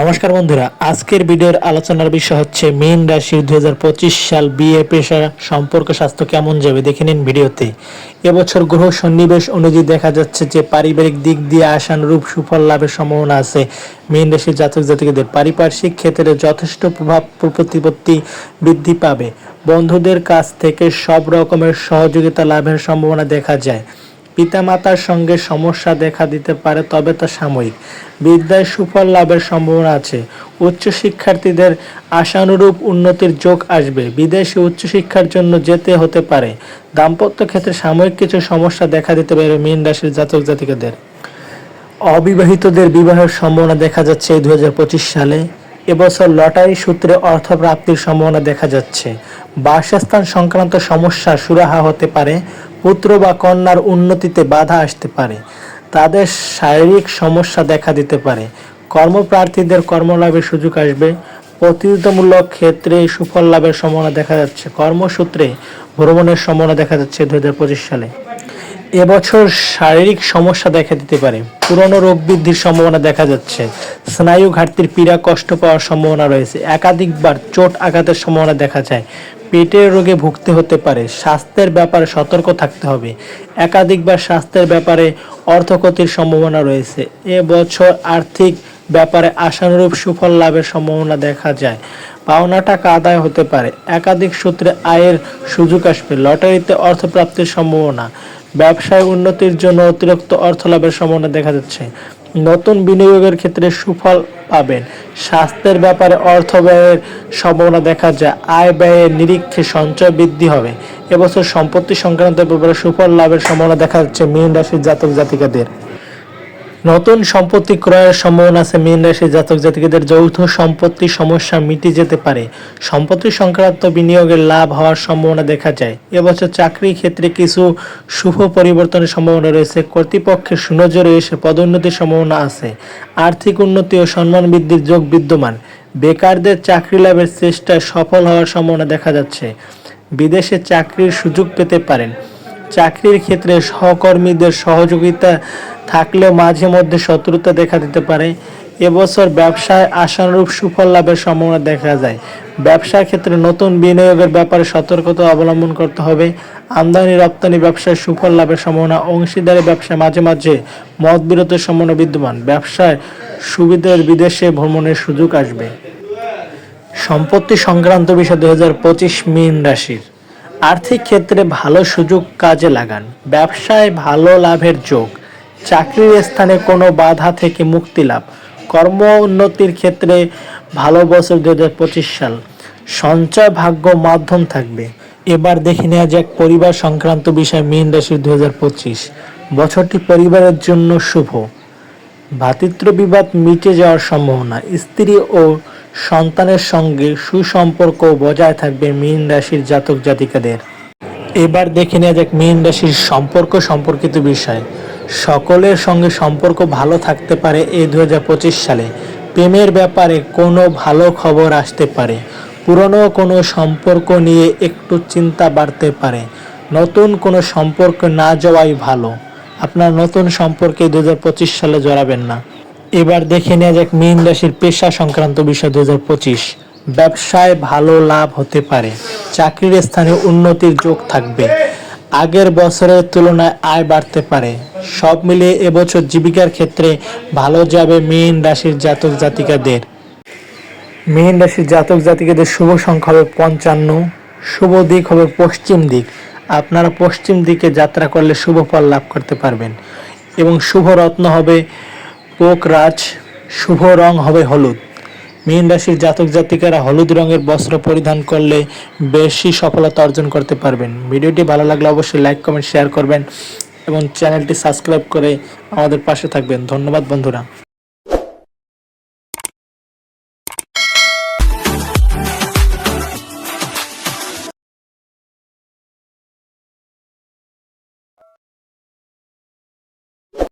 নমস্কার বন্ধুরা, আজকের ভিডিওর আলোচনার বিষয় হচ্ছে মীন রাশির দুই সাল বিয়ে পেশা সম্পর্ক স্বাস্থ্য কেমন যাবে দেখে নিন ভিডিওতে। এবছর গ্রহ সন্নিবেশ অনুযায়ী দেখা যাচ্ছে যে পারিবারিক দিক দিয়ে আশানুরূপ সুফল লাভের সম্ভাবনা আছে। মীন রাশির জাতক জাতিকাদের পারিপার্শ্বিক ক্ষেত্রে যথেষ্ট প্রভাব প্রতিপত্তি বৃদ্ধি পাবে। বন্ধুদের কাছ থেকে সব রকমের সহযোগিতা লাভের সম্ভাবনা দেখা যায়। পিতামাতার সঙ্গে সমস্যা দেখা দিতে পারে, তবে তা সাময়িক। বিদ্যায় সুফল লাভের সম্ভাবনা আছে। উচ্চ শিক্ষার্থীদের আশানুরূপ উন্নতির যোগ আসবে। বিদেশে উচ্চশিক্ষার জন্য যেতে হতে পারে। দাম্পত্য ক্ষেত্রে সাময়িক কিছু সমস্যা দেখা দিতে পারে মীন রাশির জাতক জাতিকাদের। অবিবাহিতদের বিবাহের সম্ভাবনা দেখা যাচ্ছে এই দু সালে। এবছর লটারি সূত্রে অর্থ প্রাপ্তির সম্ভাবনা দেখা যাচ্ছে। বাসস্থান সংক্রান্ত সমস্যা সুরাহা হতে পারে। পুত্র বা কন্যার উন্নতিতে বাধা আসতে পারে, তাদের শারীরিক সমস্যা দেখা দিতে পারে। কর্মপ্রার্থীদের কর্মলাভের সুযোগ আসবে। প্রতিযোগিতামূলক ক্ষেত্রে সুফল লাভের সম্ভাবনা দেখা যাচ্ছে। কর্মসূত্রে ভ্রমণের সম্ভাবনা দেখা যাচ্ছে দু হাজার পঁচিশ সালে। এবছর শারীরিক সমস্যা দেখা দিতে পারে। পুরনো রোগ বৃদ্ধির সম্ভাবনা দেখা যাচ্ছে। স্নায়ু ঘাটতির পীড়া, কষ্ট পাওয়ার সম্ভাবনা রয়েছে। একাধিকবার চোট আঘাতের সম্ভাবনা দেখা যায়। পেটের রোগে ভুগতে হতে পারে। স্বাস্থ্যের ব্যাপারে সতর্ক থাকতে হবে। একাধিকবার স্বাস্থ্যের ব্যাপারে অর্থক্ষতির সম্ভাবনা রয়েছে। এবছর আর্থিক ব্যাপারে আশানুরূপ সুফল লাভের সম্ভাবনা দেখা যায়। পাওনা টাকা আদায় হতে পারে। একাধিক সূত্রে আয়ের সুযোগ আসবে। লটারিতে অর্থপ্রাপ্তির সম্ভাবনা। ব্যবসায় উন্নতির জন্য অতিরিক্ত অর্থ লাভের সম্ভাবনা দেখা যাচ্ছে। নতুন বিনিয়োগের ক্ষেত্রে সুফল পাবেন। স্বাস্থ্যের ব্যাপারে অর্থ ব্যয়ের সম্ভাবনা দেখা যায়। আয় ব্যয়ের নিরীক্ষে সঞ্চয় বৃদ্ধি হবে। এবছর সম্পত্তি সংক্রান্ত ব্যাপারে সুফল লাভের সম্ভাবনা দেখা যাচ্ছে মীন রাশির জাতক জাতিকাদের নতুন সম্পত্তি ক্রয়ের সম্ভাবনা আছে মীন রাশির জাতক জাতিকাদের যৌথ সম্পত্তি সমস্যা মিটে যেতে পারে। সম্পত্তি সংক্রান্ত বিনিয়োগের লাভ হওয়ার সম্ভাবনা দেখা যায়। এবছর চাকরির ক্ষেত্রে কিছু শুভ পরিবর্তনের সম্ভাবনা রয়েছে। কর্তৃপক্ষের সুনজরে এসে পদোন্নতির সম্ভাবনা আছে। আর্থিক উন্নতি ও সম্মান বৃদ্ধির যোগ বিদ্যমান। বেকারদের চাকরি লাভের চেষ্টায় সফল হওয়ার সম্ভাবনা দেখা যাচ্ছে। বিদেশে চাকরির সুযোগ পেতে পারেন। চাকরির ক্ষেত্রে সহকর্মীদের সহযোগিতা থাকলেও মাঝে মধ্যে শত্রুতা দেখা দিতে পারে। এবছর ব্যবসায় আশানুরূপ সুফল লাভের সম্ভাবনা দেখা যায়। ব্যবসার ক্ষেত্রে নতুন বিনিয়োগের ব্যাপারে সতর্কতা অবলম্বন করতে হবে। আমদানি, রপ্তানি ব্যবসায় সুফল লাভের সম্ভাবনা, অংশীদারি ব্যবসায় মাঝে মাঝে মত বিরতির সম্ভাবনা বিদ্যমান। ব্যবসায় সুবিধার বিদেশে ভ্রমণের সুযোগ আসবে। সম্পত্তি সংক্রান্ত বিষয় দুই হাজার পঁচিশ মীন রাশির। আর্থিক ক্ষেত্রে ভালো সুযোগ কাজে লাগান। ব্যবসায় ভালো লাভের যোগ। চাকরির স্থানে কোনো বাধা থেকে মুক্তি লাভ। কর্ম উন্নতির ক্ষেত্রে ভালো বছর দু সাল। সঞ্চয় ভাগ্য মাধ্যম থাকবে। এবার দেখে নেওয়া যাক পরিবার সংক্রান্ত বিষয় মীন রাশির দু বছরটি পরিবারের জন্য শুভ। ভাতৃত্ব বিবাদ মিটে যাওয়ার সম্ভাবনা। স্ত্রী ও সন্তানের সঙ্গে সুসম্পর্ক বজায় থাকবে মীন রাশির জাতক জাতিকাদের। এবার দেখে নেওয়া যাক মীন রাশির সম্পর্ক সম্পর্কিত বিষয়। সকলের সঙ্গে সম্পর্ক ভালো থাকতে পারে এই দু হাজার পঁচিশ সালে। প্রেমের ব্যাপারে কোনো ভালো খবর আসতে পারে। পুরনো কোনো সম্পর্ক নিয়ে একটু চিন্তা বাড়তে পারে। নতুন কোনো সম্পর্ক না যাওয়াই ভালো। আপনার নতুন সম্পর্কে দু হাজার পঁচিশ সালে জড়াবেন না। এবার দেখে নেওয়া যাক মীন রাশির পেশা সংক্রান্ত বিষয় দুই হাজার পঁচিশ। ব্যবসায় ভালো লাভ হতে পারে। চাকরির স্থানে উন্নতির যোগ থাকবে। আগের বছরের তুলনায় আয় বাড়তে পারে। সব মিলিয়ে এবছর জীবিকার ক্ষেত্রে ভালো যাবে মীন রাশির জাতক জাতিকাদের। মীন রাশির জাতক জাতিকাদের শুভ সংখ্যা হবে পঞ্চান্ন, শুভ দিক হবে পশ্চিম দিক। আপনারা পশ্চিম দিকে যাত্রা করলে শুভ ফল লাভ করতে পারবেন। এবং শুভ রত্ন হবে পোকরাজ শুভ রং হবে হলুদ। মীন রাশির জাতক জাতিকারা হলুদ রঙের বস্ত্র পরিধান করলে বেশি সফলতা অর্জন করতে পারবেন। ভিডিওটি ভালো লাগলে অবশ্যই লাইক, কমেন্ট শেয়ার করবেন এবং চ্যানেলটি সাবস্ক্রাইব করে আমাদের পাশে থাকবেন। ধন্যবাদ বন্ধুরা।